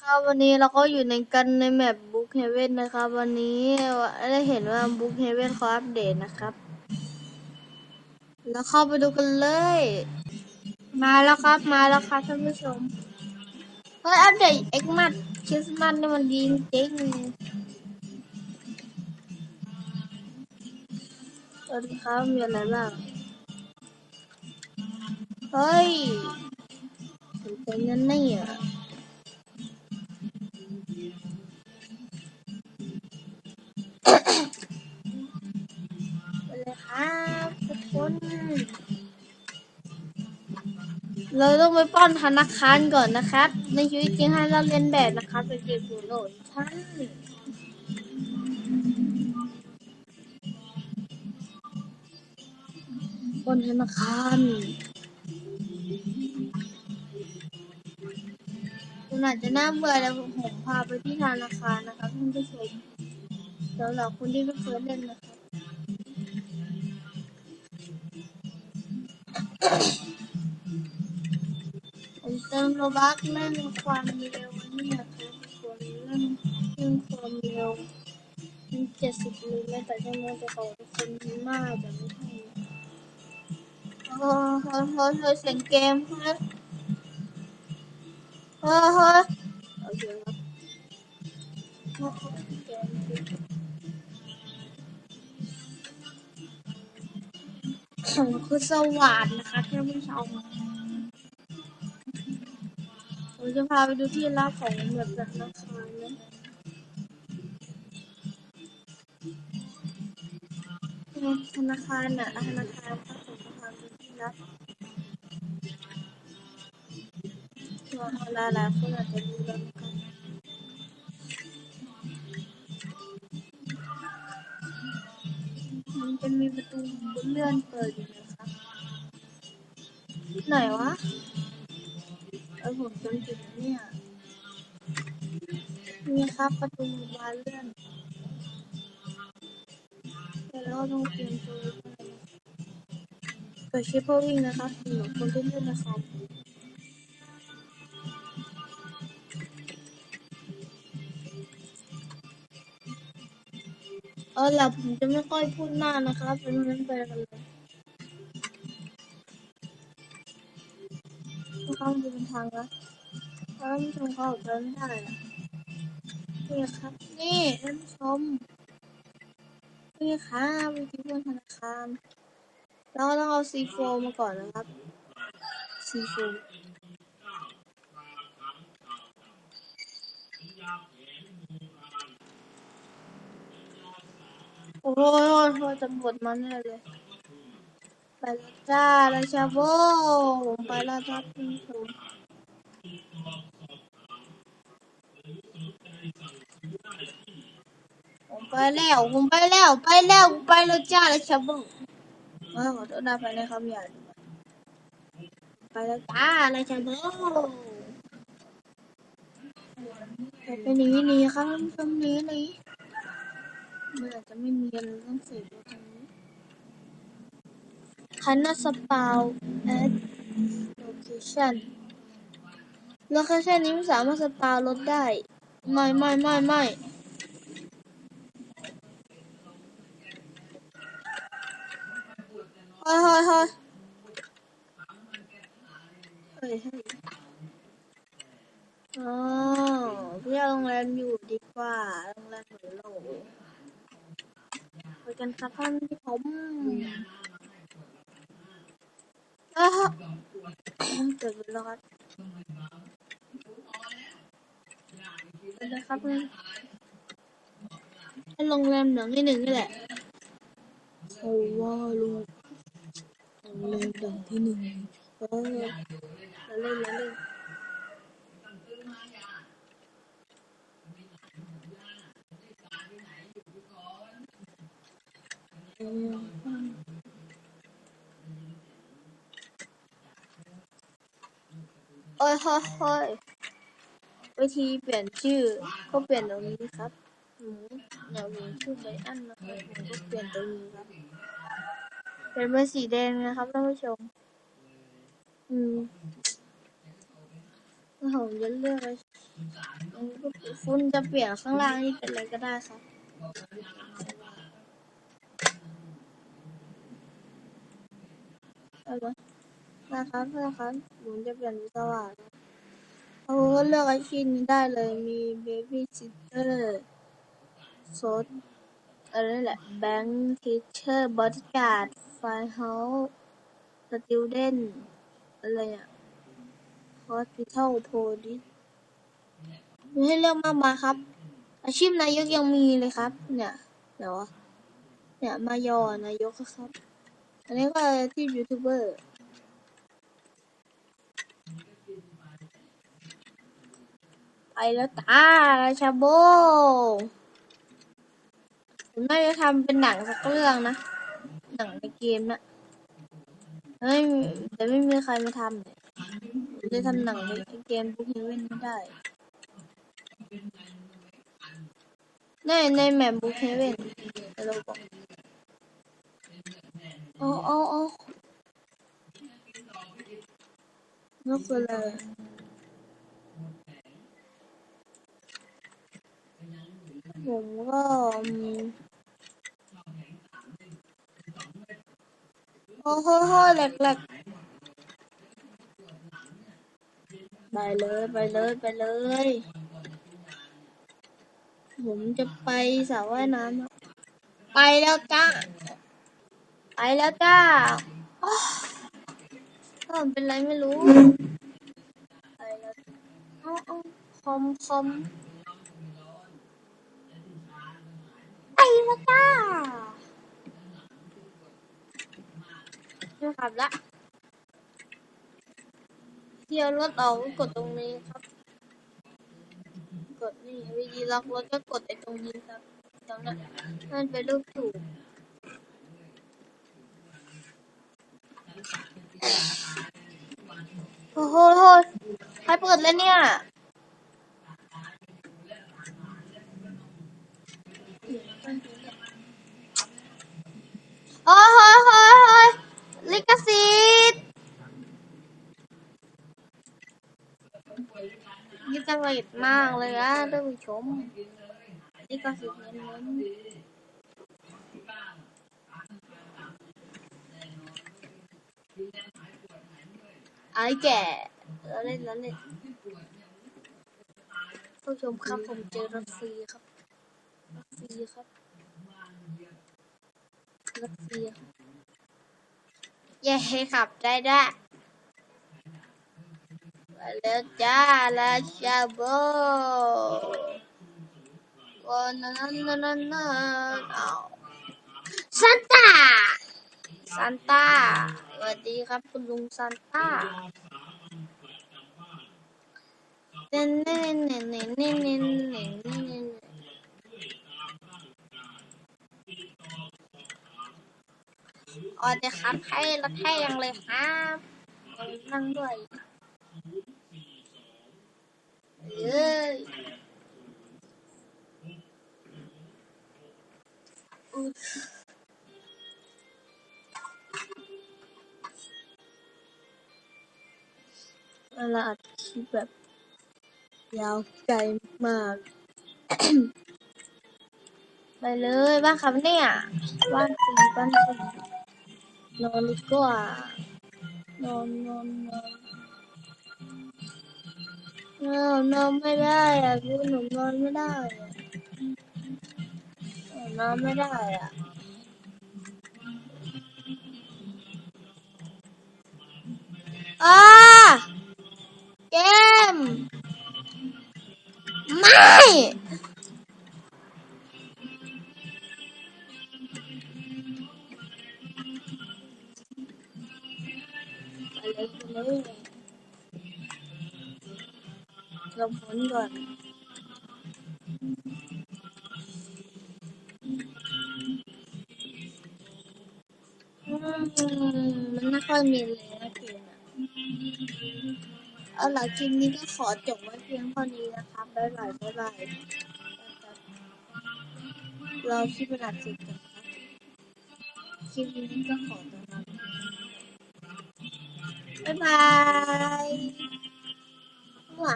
นะครับ วันนี้เราก็อยู่ในกันในแมปบุ๊กเฮเว่นนะครับ วันนี้ได้เห็นว่าบุ๊กเฮเว่นเขาอัปเดตนะครับ แล้วเข้าไปดูกันเลย มาแล้วครับมาแล้วครับท่านผู้ชมเฮ้ยอัปเดตเอ็กมัดคริสต์มาสนี่มันดีจริงสวัสดีครับมีอะไรบ้างเฮ้ยสนใจนั่นนี่อะ ครับทุกคน เราต้องไปป้อนธนาคารก่อนนะครับ ในชีวิตจริงให้เราเรียนแบบนะครับเป็นเกมหัวโหลดชั้นป้อนธนาคารคุณอาจจะน่าเบื่อแต่ผมพาไปที่ธนาคารนะครับท่านผู้ชมสำหรับคนที่ไม่เคยเล่นนะ ผมเติมโลบักเล่นความเร็วเนี่ยครับส่วนเล่นเรื่องความเร็วมีเจ็ดสิบมิลลิเมตรต่อชั่วโมงแต่ของคนมากจะไม่ใช่โอ้โหโหโหเสียงเกมเฮ้ยเฮ้ยเฮ้ยโอเคครับ ผมคือสว่านนะคะท่านผู้ชมผมจะพาไปดูที่รับของแบบธนาคารนะธนาคารน่ะธนาคารครับผมจะพาไปที่รับตัวหลายๆคนอาจจะรู้แล้ว จะมีประตูเลื่อนเปิดอยู่นะครับไหนวะเออผมจำผิดนเนี่ยนี่ครับประตูบานเลื่อนแล้วก็ต้องเตรียมตัวไว้ก่อนเปิดชิปเปอร์วิ่งนะครับหรับคนที่เล่นนะครับ เออล่ะผมจะไม่ค่อยพูดมากนะครับเป็นนั้นไปกันเลยเข้าดูเป็นทางนะท่านผู้ชมเขาออกเดินไม่ได้อะนี่ครับ นี่ท่านผู้ชมนี่ค่ะวิธีบนธนาคารเราต้องเอาซีโฟมาก่อนนะครับซีโฟ โอ้ยโอ้ยโอ้ยตำรวจมาแน่เลย ไปแล้วจ้าราชาโบผมไปแล้วครับคุณผู้ชมผมไปแล้วผมไปแล้วไปแล้วไปแล้วจ้าราชาโบเออขอโทษนะไปในคำหยาไปแล้วจ้าราชาโบไปหนีหนีครับท่านผู้นีหนี มันอาจจะไม่มีอะไรต้องเสียตรงนี้คันนาสปาวแอดโลเคชั่นโลเคชั่นนี้ไม่สามารถสปาวรถได้ ไม่ไม่ไม่ไม่เฮ้ยเฮ้ยเฮ้ยเฮ้ยเฮ้ยอ๋อพี่โรงแรมอยู่ดีกว่า โรงแรมหมือนโหล กันครับท่านผู้ชมเอะฮะเกิดแล้วครับเลยครับให้โรงแรมหนังที่หนึ่งนี่แหละโอ้ว้าลุงโรงแรมดังที่หนึ่งเออแล้วเล่นแล้วเล่น เออโอ้ยเฮ้ยเฮ้ยวิธีเปลี่ยนชื่อ ก็เปลี่ยนตรงนี้ครับหนูอยากเปลี่ยนชื่อไบอันนะครับก็เปลี่ยนตรงนี้ครับ เป็นเบอร์สีแดงนะครับท่านผู้ชม อืมผมจะเลือกอะไรคุณจะเปลี่ยนข้างล่างนี่เป็นอะไรก็ได้ครับเอาละ นะครับนะครับผมจะเปลี่ยนเป็นสว่างเขาก็เลือกอาชีพนี้ได้เลย มีเบบี้ซิสเตอร์โซดอะไรนั่นแหละแบงค์ทีเชอร์บอดการ์ดไฟเฮาส์สติวเดนอะไรอะ Hospital Police มีให้เลือกมากมายครับ อาชีพนายกยังมีเลยครับ เนี่ยเดี๋ยววะเนี่ยมายอนายกครับ อันนี้ก็อาชีพยูทูบเบอร์ไปแล้วจ้าราชาโบผมน่าจะทำเป็นหนังสักเรื่องนะ หนังในเกมนะเฮ้ยแต่ไม่มีใครมาทำเนี่ยผมจะทำหนังในเกมบุกเฮเว่นไม่ได้ในในแมปบุกเฮเว่นเราบอก อ๋ออ๋ออ๋อนั่นคืออะไรผมก็อืมโอ้โหโหแหลกแหลกไปเลยไปเลยไปเลย ผมจะไปสระว่ายน้ำไปแล้วจ้า ไปแล้วจ้าอ้าวเป็นไรไม่รู้ ไปแล้วเอาเอาคอมคอมไปแล้วจ้าไม่ขับละเที่ยวรถออกก็กดตรงนี้ครับ กดนี่วิธีล็อกรถก็กดไอ้ตรงนี้ครับตรงนั้นนั่นเป็นรูปถูก โอ้โหโหใครเปิดแล้วเนี่ย โอ้โหโหโหลิขสิทธิ์ลิขสิทธิ์มากเลยอะท่านผู้ชมลิขสิทธิ์เน้นๆ ไอ้แก่แล้วเล่นแล้วเล่นท่านผู้ชมครับผมเจอรถฟรีครับรถฟรีครับรถฟรีครับเย้ขับได้ได้ไปแล้วจ้าลาชาโบโอ้นั่นนั่นนั่นนั่นอ้าซานต้าซานต้า วัสดีครับ คุณลุงซานต้าเน่นเน่นเน่นเน่นเน่นเน่นเน่นเน่นอ๋อเดครับให้รถให้ยังเลยครับนั่งด้วยเอ้ยอุ๊ย เวลาอัดคลิปแบบ ยาวไกลมาก ไปเลยบ้านครับเนี่ยบ้านสีบ้านสีนอนดีกว่านอนนอนนอนเออนอนไม่ได้อะคุณหนูนอนไม่ได้อะเออนอนไม่ได้อะอ่า em, mai. Không muốn rồi. Nó hơi mềm là kìa. เอาล่ะคลิปนี้ก็ขอจบไว้เพียงเท่านี้นะครับบ๊ายบายบ๊ายบายเราคลิปเป็นอัดเสร็จกันครับคลิปนี้ก็ขอตัวลาบ๊ายบายว้า